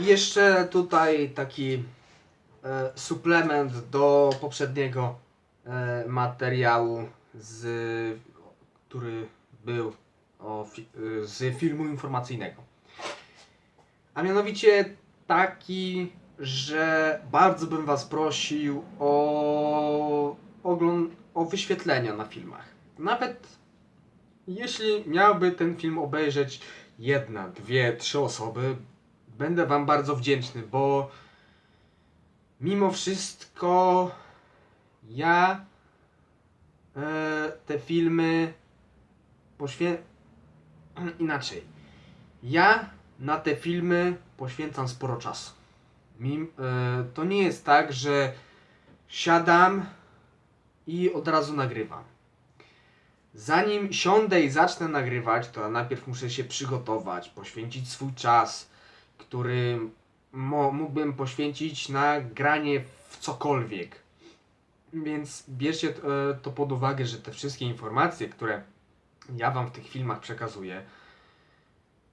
I jeszcze tutaj taki e, suplement do poprzedniego e, materiału, z, który był o, fi, e, z filmu informacyjnego. A mianowicie taki, że bardzo bym Was prosił o, ogląd- o wyświetlenia na filmach. Nawet jeśli miałby ten film obejrzeć jedna, dwie, trzy osoby, będę Wam bardzo wdzięczny, bo mimo wszystko ja e, te filmy poświę... inaczej. Ja na te filmy poświęcam sporo czasu. Mim, e, to nie jest tak, że siadam i od razu nagrywam. Zanim siądę i zacznę nagrywać, to najpierw muszę się przygotować, poświęcić swój czas, który mo- mógłbym poświęcić na granie w cokolwiek. Więc bierzcie e, to pod uwagę, że te wszystkie informacje, które ja Wam w tych filmach przekazuję,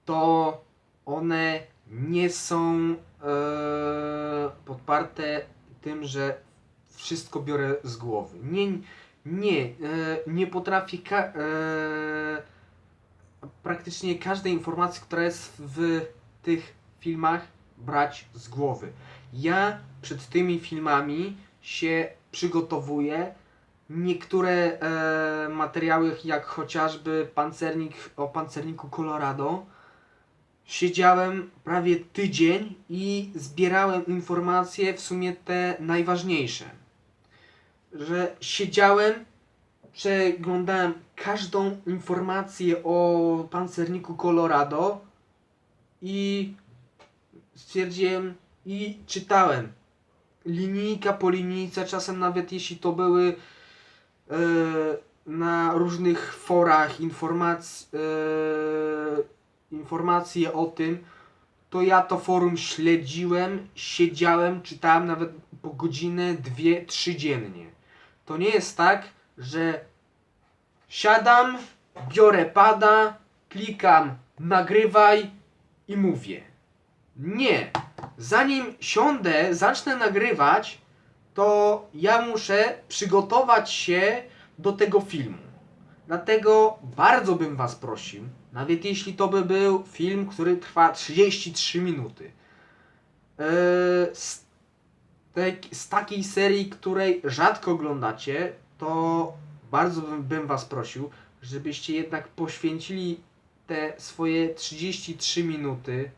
to one nie są e, podparte tym, że wszystko biorę z głowy. Nie, nie, e, nie potrafię ka- e, praktycznie każdej informacji, która jest w tych filmach, brać z głowy. Ja przed tymi filmami się przygotowuję. Niektóre e, materiały, jak chociażby pancernik o pancerniku Colorado, siedziałem prawie tydzień i zbierałem informacje, w sumie te najważniejsze. Że siedziałem, przeglądałem każdą informację o pancerniku Colorado i stwierdziłem i czytałem linijka po linijce, czasem nawet jeśli to były e, na różnych forach informac, e, informacje o tym, to ja to forum śledziłem, siedziałem, czytałem nawet po godzinę, dwie, trzy dziennie. To nie jest tak, że siadam, biorę pada, klikam nagrywaj i mówię. Nie. Zanim siądę, zacznę nagrywać, to ja muszę przygotować się do tego filmu. Dlatego bardzo bym Was prosił, nawet jeśli to by był film, który trwa 33 minuty, yy, z, z takiej serii, której rzadko oglądacie, to bardzo bym, bym Was prosił, żebyście jednak poświęcili te swoje 33 minuty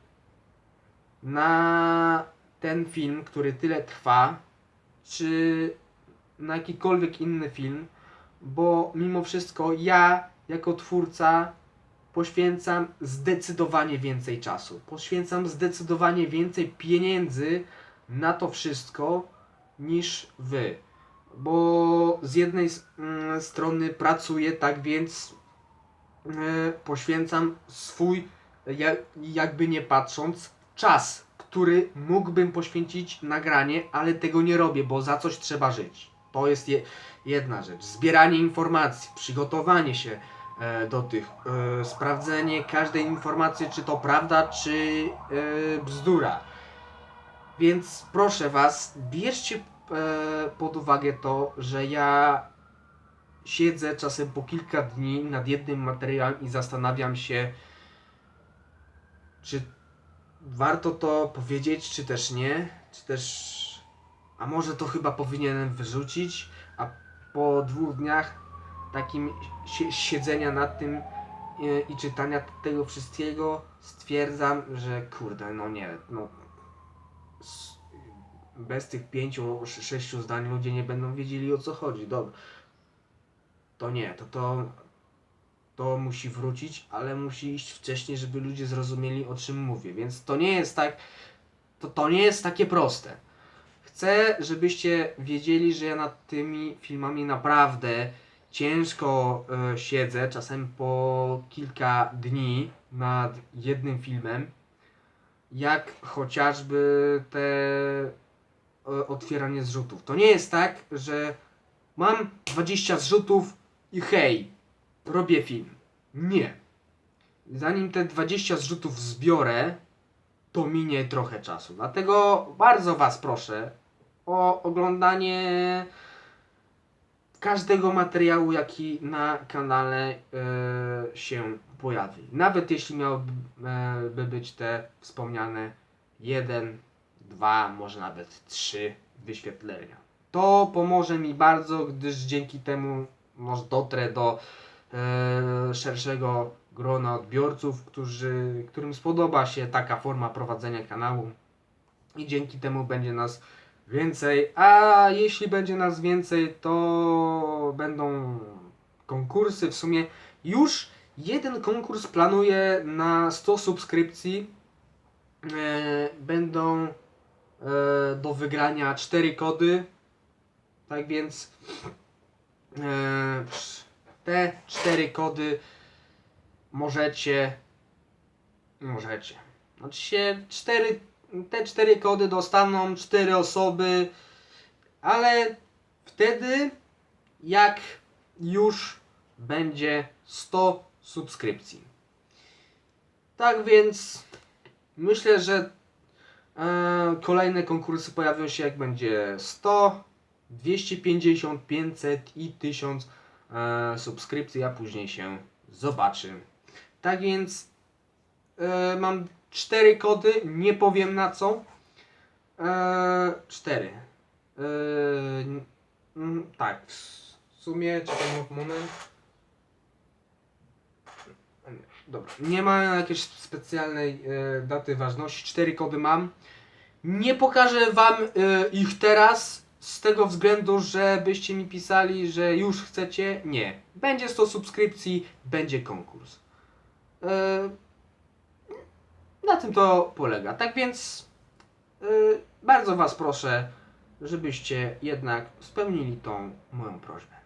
na ten film, który tyle trwa, czy na jakikolwiek inny film, bo mimo wszystko ja jako twórca poświęcam zdecydowanie więcej czasu. Poświęcam zdecydowanie więcej pieniędzy na to wszystko niż wy. Bo z jednej mm, strony pracuję, tak więc e, poświęcam swój, ja- jakby nie patrząc, czas, który mógłbym poświęcić na granie, ale tego nie robię, bo za coś trzeba żyć. To jest je, jedna rzecz. Zbieranie informacji, przygotowanie się e, do tych, e, sprawdzenie każdej informacji, czy to prawda, czy e, bzdura. Więc proszę Was, bierzcie e, pod uwagę to, że ja siedzę czasem po kilka dni nad jednym materiałem i zastanawiam się, czy warto to powiedzieć, czy też nie, czy też. A może to chyba powinienem wyrzucić, a po dwóch dniach takim sie- siedzenia nad tym e, i czytania tego wszystkiego stwierdzam, że kurde, no nie, no. Bez tych pięciu, sz- sześciu zdań ludzie nie będą wiedzieli o co chodzi. Dobra. To nie, to to to musi wrócić, ale musi iść wcześniej, żeby ludzie zrozumieli o czym mówię. Więc to nie jest tak, to, to nie jest takie proste. Chcę, żebyście wiedzieli, że ja nad tymi filmami naprawdę ciężko e, siedzę, czasem po kilka dni nad jednym filmem, jak chociażby te e, otwieranie zrzutów. To nie jest tak, że mam 20 zrzutów i hej, robię film. Nie. Zanim te 20 zrzutów zbiorę, to minie trochę czasu. Dlatego bardzo Was proszę o oglądanie każdego materiału, jaki na kanale e, się pojawi. Nawet jeśli miałyby e, by być te wspomniane jeden, dwa, może nawet trzy wyświetlenia. To pomoże mi bardzo, gdyż dzięki temu może dotrę do szerszego grona odbiorców, którzy, którym spodoba się taka forma prowadzenia kanału i dzięki temu będzie nas więcej, a jeśli będzie nas więcej, to będą konkursy. W sumie już jeden konkurs planuję na 100 subskrypcji. E, będą e, do wygrania 4 kody. Tak więc e, te 4 kody możecie możecie. Znaczy się cztery, te cztery kody dostaną cztery osoby, ale wtedy jak już będzie 100 subskrypcji. Tak więc myślę, że e, kolejne konkursy pojawią się jak będzie 100, 250, 500 i 1000 e, subskrypcji, a później się zobaczy. Tak więc e, mam cztery kody, nie powiem na co. E, cztery. E, mm, tak, w sumie, czekaj moment. Dobra, nie ma jakiejś specjalnej e, daty ważności. Cztery kody mam. Nie pokażę wam e, ich teraz z tego względu, żebyście mi pisali, że już chcecie. Nie. Będzie 100 subskrypcji, będzie konkurs. E, na tym to polega. Tak więc y, bardzo Was proszę, żebyście jednak spełnili tą moją prośbę.